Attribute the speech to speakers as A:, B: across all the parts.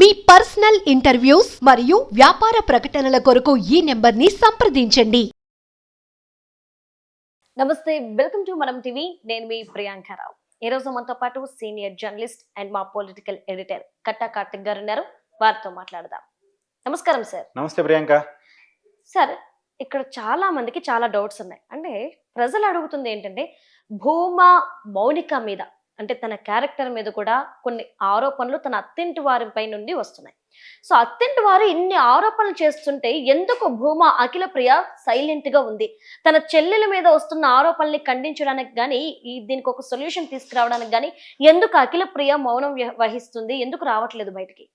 A: మీ personal interviews మరియు వ్యాపార ప్రకటనల కొరకు ఈ నెంబర్ని సంప్రదించండి.
B: నమస్తే వెల్కమ్ టు మనం టీవీ. నేను మీ ప్రియాంకారావు ఈ రోజు మనతో పాటు సీనియర్ జర్నలిస్ట్ అండ్ మా పొలిటికల్ ఎడిటర్ కట్టా కార్తిక్ గారు ఉన్నారు. వారితో మాట్లాడదాం. నమస్కారం సార్.
C: నమస్తే ప్రియాంక.
B: సార్ ఇక్కడ చాలా మందికి చాలా డౌట్స్ ఉన్నాయి. అంటే ప్రజలు అడుగుతుంది ఏంటంటే భూమా మౌనిక మీద అంటే తన క్యారెక్టర్ మీద కూడా కొన్ని ఆరోపణలు తన అత్తింటి వారిపై నుండి వస్తున్నాయి. సో అత్తింటి వారు ఇన్ని ఆరోపణలు చేస్తుంటే ఎందుకు భూమా అఖిల ప్రియ సైలెంట్గా ఉంది? తన చెల్లెల మీద వస్తున్న ఆరోపణల్ని ఖండించడానికి కానీ ఈ దీనికి ఒక సొల్యూషన్ తీసుకురావడానికి కానీ ఎందుకు అఖిల ప్రియ మౌనం వహిస్తుంది? ఎందుకు రావట్లేదు బయటికి?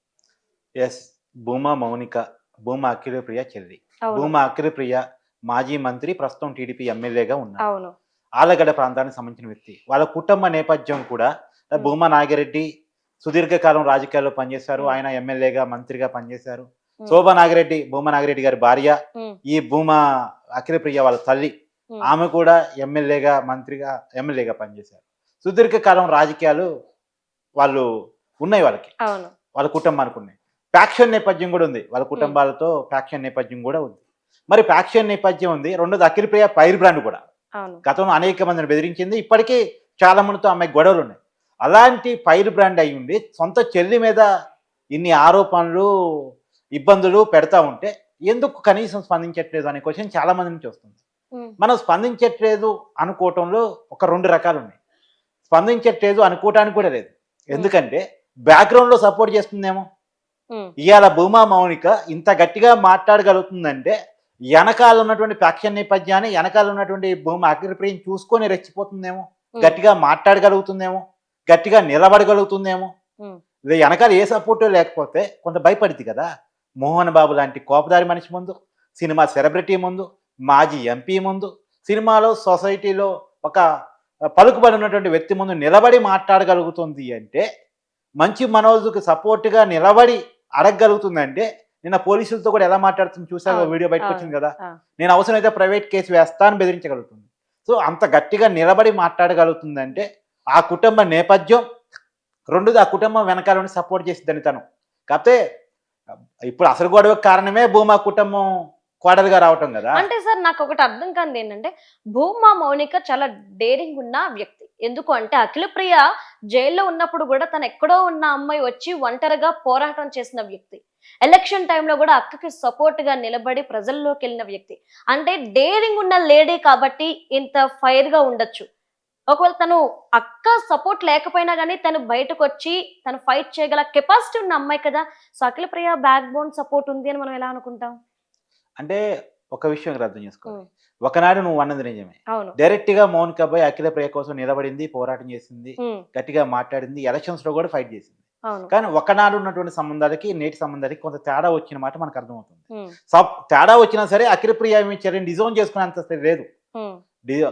C: ఎస్ భూమా మౌనిక భూమా అఖిల ప్రియ చెల్లి. భూమా అఖిల ప్రియ మాజీ మంత్రి ప్రస్తుతం టీడీపీ ఎమ్మెల్యేగా ఉన్నారు.
B: అవును.
C: ఆలగడ్డ ప్రాంతానికి సంబంధించిన వ్యక్తి. వాళ్ళ కుటుంబ నేపథ్యం కూడా. భూమా నాగిరెడ్డి సుదీర్ఘకాలం రాజకీయాల్లో పనిచేశారు. ఆయన ఎమ్మెల్యేగా మంత్రిగా పనిచేశారు. శోభా నాగిరెడ్డి భూమా నాగిరెడ్డి గారి భార్య. ఈ భూమా అఖిల ప్రియ వాళ్ళ తల్లి. ఆమె కూడా ఎమ్మెల్యేగా మంత్రిగా ఎమ్మెల్యేగా పనిచేశారు. సుదీర్ఘకాలం రాజకీయాలు వాళ్ళు ఉన్నాయి వాళ్ళకి. వాళ్ళ కుటుంబానికి ఉన్నాయి. ఫ్యాక్షన్ నేపథ్యం కూడా ఉంది. వాళ్ళ కుటుంబాలతో ఫ్యాక్షన్ నేపథ్యం కూడా ఉంది. మరి ఫ్యాక్షన్ నేపథ్యం ఉంది. రెండోది అఖిల ప్రియ పైర్ బ్రాండ్ కూడా. గతంలో అనేక మందిని బెదిరించింది. ఇప్పటికీ చాలా మందితో అమ్మాయి గొడవలు ఉన్నాయి అలాంటి పైర్ బ్రాండ్ అయి ఉండి సొంత చెల్లి మీద ఇన్ని ఆరోపణలు ఇబ్బందులు పెడతా ఉంటే ఎందుకు కనీసం స్పందించట్లేదు అనే క్వశ్చన్ చాలా మంది నుంచి వస్తుంది. మనం స్పందించట్లేదు అనుకోవటంలో ఒక రెండు rకాలు ఉన్నాయి. స్పందించట్లేదు అనుకోవటానికి కూడా లేదు. ఎందుకంటే బ్యాక్గ్రౌండ్లో సపోర్ట్ చేస్తుందేమో? ఇవాళ భూమా మౌనిక ఇంత గట్టిగా మాట్లాడగలుగుతుందంటే వెనకాల ఉన్నటువంటి ఫ్యాక్షన్ నేపథ్యాన్ని వెనకాల ఉన్నటువంటి భూమా అగ్రిప్రియం చూసుకొని రెచ్చిపోతుందేమో? గట్టిగా మాట్లాడగలుగుతుందేమో? గట్టిగా నిలబడగలుగుతుందేమో? వెనకాల ఏ సపోర్టు లేకపోతే కొంత భయపడింది కదా? మోహన్ బాబు లాంటి కోపదారి మనిషి ముందు సినిమా సెలబ్రిటీ ముందు మాజీ ఎంపీ ముందు సినిమాలో సొసైటీలో ఒక పలుకుబడి ఉన్నటువంటి వ్యక్తి ముందు నిలబడి మాట్లాడగలుగుతుంది అంటే మంచి మనోజుకు సపోర్ట్గా నిలబడి అడగగలుగుతుందంటే నిన్న పోలీసులతో కూడా ఎలా మాట్లాడుతుంది
B: అవును,
C: వీడియో బయటకు వచ్చింది కదా. నేను అవసరమైతే ప్రైవేట్ కేసు వేస్తాను బెదిరించగలుగుతుంది. సో అంత గట్టిగా నిలబడి మాట్లాడగలుగుతుందంటే ఆ కుటుంబ నేపథ్యం రెండోది ఆ కుటుంబం వెనకాల ఉండి సపోర్ట్ చేసిద్దని తను. కాకపోతే ఇప్పుడు అసలు గొడవ కారణమే భూమా కుటుంబం కోడలుగా రావటం కదా.
B: అంటే సార్ నాకు ఒకటి అర్థం కానిది ఏంటంటే భూమా మౌనిక చాలా డేరింగ్ ఉన్న వ్యక్తి. ఎందుకు అంటే అఖిల ప్రియ జైల్లో ఉన్నప్పుడు కూడా తను ఎక్కడో ఉన్న అమ్మాయి వచ్చి ఒంటరిగా పోరాటం చేసిన వ్యక్తి. ఎలక్షన్ టైంలో కూడా అక్కకి సపోర్ట్గా నిలబడి ప్రజల్లోకి వెళ్ళిన వ్యక్తి. అంటే డేరింగ్ ఉన్న లేడీ కాబట్టి ఇంత ఫైర్గా ఉండొచ్చు. ఒకవేళ తను అక్క సపోర్ట్ లేకపోయినా కానీ తను బయటకు వచ్చి తను ఫైట్ చేయగల కెపాసిటీ ఉన్న అమ్మాయి కదా so Akhila Priya backbone support ఉంది అని మనం ఎలా అనుకుంటాం?
C: అంటే ఒక విషయం ఇక్కడ అర్థం చేసుకో. ఒకనాడు నువ్వు అన్నది నిజమే.
B: అవును.
C: డైరెక్ట్గా మౌన్ కబాయ్ అఖిల ప్రియ కోసం నిలబడింది పోరాటం చేసింది గట్టిగా మాట్లాడింది ఎలక్షన్స్లో కూడా ఫైట్ చేసింది. కానీ ఒకనాడు ఉన్నటువంటి సంబంధాలకి నేటి సంబంధాలకి కొంత తేడా వచ్చిన మాట మనకు అర్థమవుతుంది. తేడా వచ్చినా సరే అఖిల ప్రియ ఏమి చర్యను డిజోన్ చేసుకునేంత లేదు.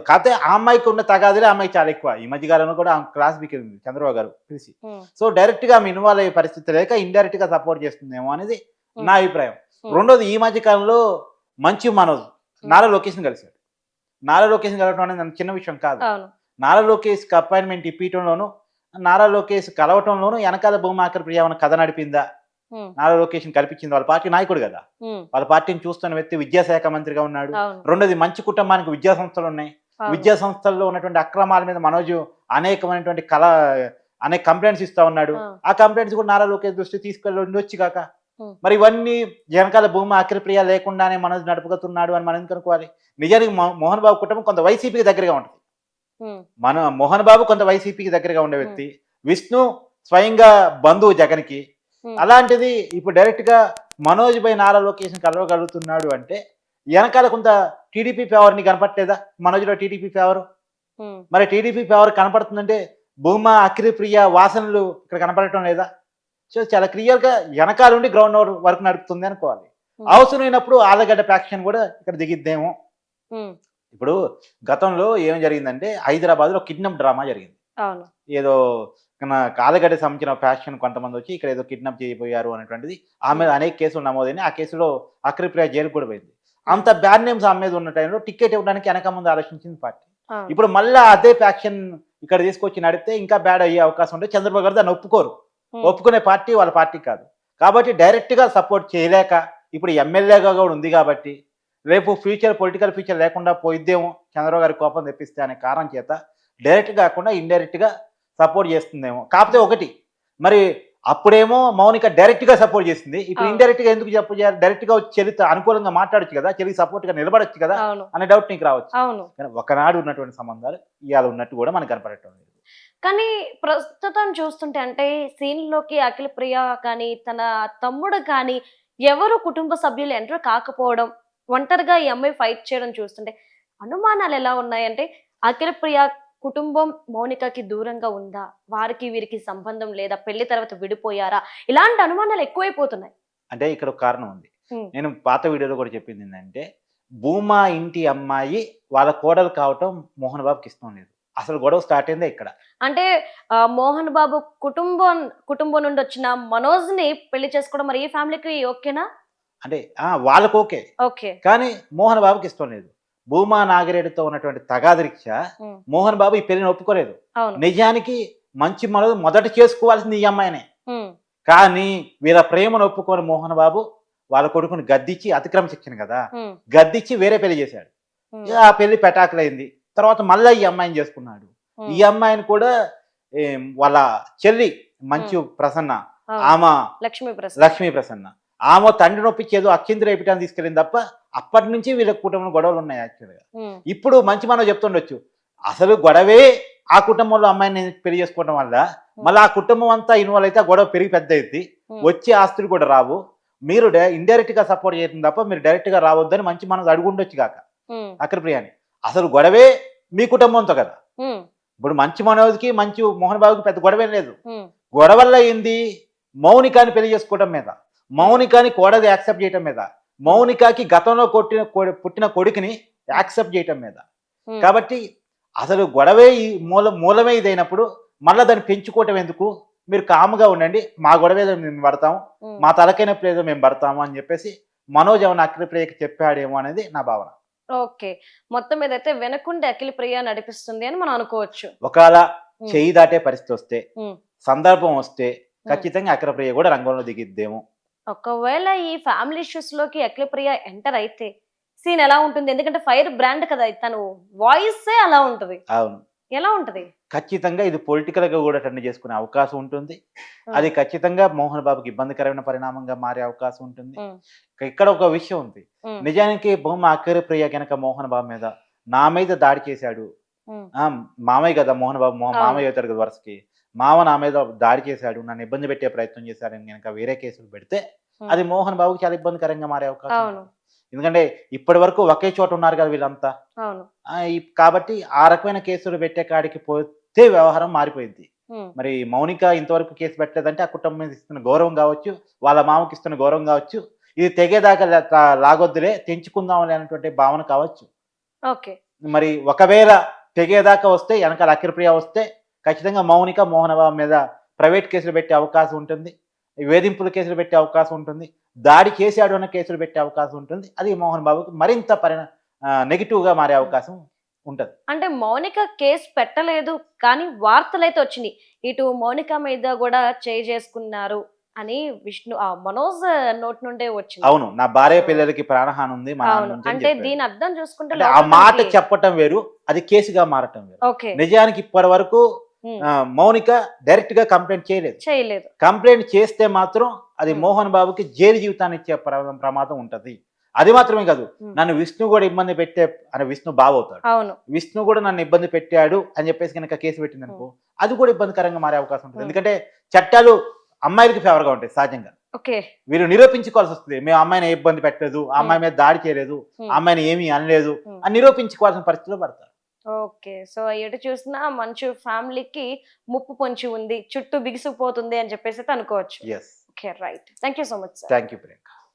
C: కాకపోతే ఆ అమ్మాయికి ఉన్న తగాదులే ఆ అమ్మాయికి చాలా ఎక్కువ. ఈ మధ్య కాలంలో కూడా క్లాస్ బిక్కింది చంద్రబాబు గారు పిలిచి. సో డైరెక్ట్గా ఆమె ఇన్వాల్వ్ అయ్యే పరిస్థితి లేక ఇండైరెక్ట్గా సపోర్ట్ చేస్తుందేమో అనేది. నా అభిప్రాయం. రెండోది ఈ మధ్య కాలంలో మంచి మనోజ్ నారా లొకేషన్ కలిశాడు. నారా లొకేషన్ కలవడం అనేది చిన్న విషయం కాదు. నారా లోకేష్ అపాయింట్మెంట్ ఇప్పించడంలోను నారా లోకేష్ కలవటంలోను వెనకాల భూమాకర్ ప్రియ ఏమైనా కథ నడిపిందా? నారా లోకేష్ కల్పించింది వాళ్ళ పార్టీ నాయకుడు కదా. వాళ్ళ పార్టీని చూస్తున్న వ్యక్తి విద్యాశాఖ మంత్రిగా ఉన్నాడు. రెండోది మంచి కుటుంబానికి విద్యా సంస్థలు ఉన్నాయి. విద్యా సంస్థల్లో ఉన్నటువంటి అక్రమాల మీద మనోజ్ అనేకమైనటువంటి కళ అనేక కంప్లైంట్స్ ఇస్తా ఉన్నాడు.
B: ఆ,
C: కంప్లైంట్స్ కూడా నారా లోకేష్ దృష్టి తీసుకెళ్ళి ఉండొచ్చు కాక. మరి ఇవన్నీ జనకాల భూమి అక్రిప్రియ లేకుండానే మనోజ్ నడుపుతున్నాడు అని మనం ఎందుకు అనుకోవాలి? నిజానికి మోహన్ బాబు కుటుంబం కొంత వైసీపీకి దగ్గరగా ఉంటుంది. మన మోహన్ బాబు కొంత వైసీపీకి దగ్గరగా ఉండే వ్యక్తి. విష్ణు స్వయంగా బంధువు జగన్కి.
B: ఉమ్,
C: అలాంటిది ఇప్పుడు డైరెక్ట్గా మనోజ్ పై నారా లోకేషన్ కలవగలుగుతున్నాడు అంటే వెనకాల కొంత టీడీపీ ఫేవర్ని కనపట్లేదా మనోజ్లో టీడీపీ ఫేవర్ మరి టీడీపీ ఫేవర్ కనపడుతుందంటే భూమా అఖిలప్రియ వాసనలు ఇక్కడ కనపడటం లేదా? సో చాలా క్లియర్గా వెనకాల ఉండి గ్రౌండ్ వర్క్ నడుపుతుంది అనుకోవాలి. అవసరమైనప్పుడు ఆలగడ్డ ఫ్యాక్షన్ కూడా ఇక్కడ దిగిద్దేమో. ఇప్పుడు గతంలో ఏం జరిగిందంటే హైదరాబాద్లో కిడ్నాప్ డ్రామా జరిగింది. ఏదో మన కాలగడ్డ సంబంధించిన ఫ్యాషన్ కొంతమంది వచ్చి ఇక్కడ ఏదో కిడ్నాప్ చేయబోయారు అనేటువంటిది. ఆమె మీద అనేక కేసులు నమోదైనాయి. ఆ కేసులో అక్రిప్రియ జైలు కూడా పోయింది. అంత బ్యాడ్ నేమ్స్ ఆమె మీద ఉన్న టైంలో టికెట్ ఇవ్వడానికి వెనక ముందు ఆలోచించింది పార్టీ. ఇప్పుడు మళ్ళీ అదే ఫ్యాక్షన్ ఇక్కడ తీసుకొచ్చి నడిపితే ఇంకా బ్యాడ్ అయ్యే అవకాశం ఉంటే చంద్రబాబు గారు దాన్ని ఒప్పుకోరు. ఒప్పుకునే పార్టీ వాళ్ళ పార్టీ కాదు. కాబట్టి డైరెక్ట్గా సపోర్ట్ చేయలేక ఇప్పుడు ఎమ్మెల్యేగా కూడా ఉంది కాబట్టి రేపు ఫ్యూచర్ పొలిటికల్ ఫ్యూచర్ లేకుండా పోయిద్దేమో చంద్రబాబు గారి కోపం తెప్పిస్తే అనే కారణం చేత డైరెక్ట్ కాకుండా ఇండైరెక్ట్గా సపోర్ట్ చేస్తుందేమో. కాకపోతే ఒకటి మరి అప్పుడేమో మౌనిక డైరెక్ట్గా సపోర్ట్ చేసింది. ఇప్పుడు. ఇండైరెక్ట్గా ఎందుకు చెప్ప డైరెక్ట్గా వచ్చి చెల్లితో అనుకూలంగా మాట్లాడొచ్చు కదా చెల్లికి సపోర్ట్గా నిలబడొచ్చు కదా అనే డౌట్ నీకు రావచ్చు.
B: అవును.
C: కానీ ఒకనాడు ఉన్నటువంటి సంబంధాలు ఇవాళ ఉన్నట్టు కూడా మనకు కనపడటం లేదు.
B: కానీ ప్రస్తుతం చూస్తుంటే అంటే సీన్లోకి అఖిల ప్రియ కానీ తన తమ్ముడు కానీ ఎవరు కుటుంబ సభ్యులు ఎంటర్ కాకపోవడం ఒంటరిగా ఈ అమ్మాయి ఫైట్ చేయడం చూస్తుంటే అనుమానాలు ఎలా ఉన్నాయంటే అఖిల ప్రియ కుటుంబం మౌనికకి దూరంగా ఉందా? వారికి వీరికి సంబంధం లేదా? పెళ్ళి తర్వాత విడిపోయారా? ఇలాంటి అనుమానాలు ఎక్కువైపోతున్నాయి.
C: అంటే ఇక్కడ ఒక కారణం ఉంది. నేను పాత వీడియోలో కూడా చెప్పింది ఏంటంటే భూమా ఇంటి అమ్మాయి వాళ్ళ కోడలు కావటం మోహన్ బాబుకి ఇష్టం లేదు. అసలు గొడవ స్టార్ట్ అయిందే ఇక్కడ.
B: అంటే మోహన్ బాబు కుటుంబం కుటుంబం నుండి వచ్చిన మనోజ్ని పెళ్ళి చేసుకోవడం మరి ఈ ఫ్యామిలీకి ఓకేనా?
C: అంటే ఆ, వాళ్ళకు ఓకే. కానీ మోహన్ బాబుకి ఇష్టం లేదు. భూమా నాగిరెడ్డితో ఉన్నటువంటి తగాదరీక్ష. మోహన్ బాబు ఈ పెళ్ళిని ఒప్పుకోలేదు. నిజానికి మంచి మనోజ్ మొదట చేసుకోవాల్సింది ఈ అమ్మాయినే. కానీ వీళ్ళ ప్రేమను ఒప్పుకొని మోహన్ బాబు వాళ్ళ కొడుకుని గద్దించి అతిక్రమించాను కదా.
B: ఉమ్,
C: గద్దించి వేరే పెళ్ళి చేశాడు. ఆ పెళ్ళి పెటాకులైంది. తర్వాత మళ్ళీ ఈ అమ్మాయిని చేసుకున్నాడు. ఈ అమ్మాయిని కూడా వాళ్ళ చెల్లి మంచు ప్రసన్న. ఆమె
B: లక్ష్మీ
C: ప్రసన్న. ఆమె తండ్రి నొప్పించేదో అక్కింది రేపటాన్ని తీసుకెళ్ళింది తప్ప అప్పటి నుంచి వీళ్ళ కుటుంబంలో గొడవలు ఉన్నాయి యాక్చువల్గా ఇప్పుడు మంచి మనం చెప్తుండొచ్చు. అసలు గొడవే ఆ కుటుంబంలో అమ్మాయిని పెళ్ళి చేసుకోవడం వల్ల మళ్ళీ ఆ కుటుంబం అంతా ఇన్వాల్వ్ అయితే ఆ గొడవ పెరిగి పెద్ద అయింది వచ్చే ఆస్తులు కూడా రావు. మీరు ఇండైరెక్ట్గా సపోర్ట్ చేయడం తప్ప మీరు డైరెక్ట్గా రావద్దని మంచి మనం అడుగుండొచ్చు కాక. అక్కడ ప్రియాని అసలు గొడవే మీ కుటుంబంతో కదా. ఇప్పుడు మంచి మనోజ్కి మంచి మోహన్ బాబుకి పెద్ద గొడవేం లేదు. గొడవల్లో ఏంది? మౌనికాని పెళ్ళి చేసుకోవడం మీద. మౌనికాని కోడది యాక్సెప్ట్ చేయటం మీద మౌనికాకి గతంలో కొట్టిన పుట్టిన కొడుకుని యాక్సెప్ట్ చేయటం మీద. కాబట్టి అసలు గొడవే ఈ మూల మూలమే ఇదైనప్పుడు మళ్ళీ దాన్ని పెంచుకోవటం ఎందుకు మీరు కాముగా ఉండండి మా గొడవ ఏదో మేము పడతాము. మా తలకైనప్పుడు ఏదో మేము పడతాము అని చెప్పేసి మనోజ్ ఏమైనా అఖిల ప్రియకి చెప్పాడేమో అనేది నా భావన
B: ఓకే మొత్తం మీద అయితే వెనకుండి అఖిల ప్రియ నడిపిస్తుంది అని మనం అనుకోవచ్చు
C: ఒకవేళ. చేయి దాటే పరిస్థితి వస్తే. సందర్భం వస్తే ఖచ్చితంగా అఖిల ప్రియ కూడా రంగంలో దిగిద్దేమో
B: ఒకవేళ ఈ ఫ్యామిలీ ఇష్యూస్లోకి అఖిల ప్రియ ఎంటర్ అయితే సీన్ ఎలా ఉంటుంది? ఎందుకంటే ఫైర్ బ్రాండ్ కదా తను వాయిస్ అలా ఉంటది.
C: అవును.
B: ఎలా ఉంటది?
C: ఖచ్చితంగా ఇది పొలిటికల్గా కూడా టర్న్ చేసుకునే అవకాశం ఉంటుంది. అది ఖచ్చితంగా మోహన్ బాబుకి ఇబ్బందికరమైన పరిణామంగా మారే అవకాశం ఉంటుంది. ఇక్కడ ఒక విషయం ఉంది. నిజానికి భూమ అఖిల ప్రియ కనుక మోహన్ బాబు మీద నా మీద దాడి చేశాడు. మామయ్య కదా మోహన్ బాబు. మామయ్య అవుతాడు కదా వరుసకి. మామ నా మీద దాడి చేశాడు నన్ను ఇబ్బంది పెట్టే ప్రయత్నం చేశాడని కనుక వేరే కేసులు పెడితే. అది మోహన్ బాబుకి చాలా ఇబ్బందికరంగా మారే అవకాశం. ఎందుకంటే ఇప్పటి వరకు ఒకే చోట ఉన్నారు కదా వీళ్ళంతా. కాబట్టి ఆ రకమైన కేసులు పెట్టే కాడికి పోతే వ్యవహారం మారిపోయింది. మరి మౌనిక ఇంతవరకు కేసు పెట్టలేదంటే ఆ కుటుంబం మీద ఇస్తున్న గౌరవం కావచ్చు వాళ్ళ మామకి ఇస్తున్న గౌరవం కావచ్చు ఇది తెగేదాకా లాగొద్దులే తెంచుకుందాం అనేటువంటి భావన కావచ్చు. మరి ఒకవేళ తెగేదాకా వస్తే వెనకాల అఖిలప్రియ వస్తే ఖచ్చితంగా మౌనిక మోహన్ బాబు మీద ప్రైవేట్ కేసులు పెట్టే అవకాశం ఉంటుంది. వేధింపుల కేసులు పెట్టే అవకాశం ఉంటుంది. దాడి చేశాడు అన్న కేసులు పెట్టే అవకాశం ఉంటుంది. అది మోహన్ బాబుకి మరింత పరిణ నెగిటివ్గా మారే అవకాశం ఉంటుంది.
B: అంటే మౌనిక కేసు పెట్టలేదు కానీ వార్తలు అయితే వచ్చినాయి ఇటు మౌనిక మీద కూడా చేయి చేసుకున్నారు అని విష్ణు ఆ మనోజ్ నోట్ నుండే వచ్చింది.
C: అవును నా భార్య పిల్లలకి ప్రాణహాని ఉంది
B: అంటే. దీని అర్థం చూసుకుంటే
C: ఆ మాట చెప్పటం వేరు అది కేసుగా మారటం వేరు. నిజానికి ఇప్పటి వరకు మౌనిక డైరెక్ట్గా కంప్లైంట్ చేయలేదు.
B: చేయలేదు.
C: కంప్లైంట్ చేస్తే మాత్రం అది. మోహన్ బాబుకి జైలు జీవితాన్ని ఇచ్చే ప్ర- ప్రమాదం ఉంటది. అది మాత్రమే కాదు. నన్ను విష్ణు కూడా ఇబ్బంది పెట్టే అని విష్ణు బాబు అవుతాడు.
B: అవును.
C: విష్ణు కూడా నన్ను ఇబ్బంది పెట్టాడు అని చెప్పేసి కనుక కేసు పెట్టింది అనుకో అది కూడా ఇబ్బందికరంగా మారే అవకాశం ఉంటుంది. ఎందుకంటే చట్టాలు అమ్మాయిలకి ఫేవర్గా ఉంటాయి సహజంగా.
B: ఓకే.
C: వీరు నిరూపించుకోవాల్సి వస్తుంది. మేము అమ్మాయిని ఇబ్బంది పెట్టలేదు అమ్మాయి మీద దాడి చేయలేదు అమ్మాయిని ఏమీ అనలేదు. అని నిరూపించుకోవాల్సిన పరిస్థితిలో పడతారు.
B: ఓకే. సో ఎటు చూసినా మంచు ఫ్యామిలీకి ముప్పు పొంచి ఉంది చుట్టూ బిగిసిపోతుంది అని చెప్పేసి అయితే అనుకోవచ్చు. Okay right. Thank you so much
C: thank you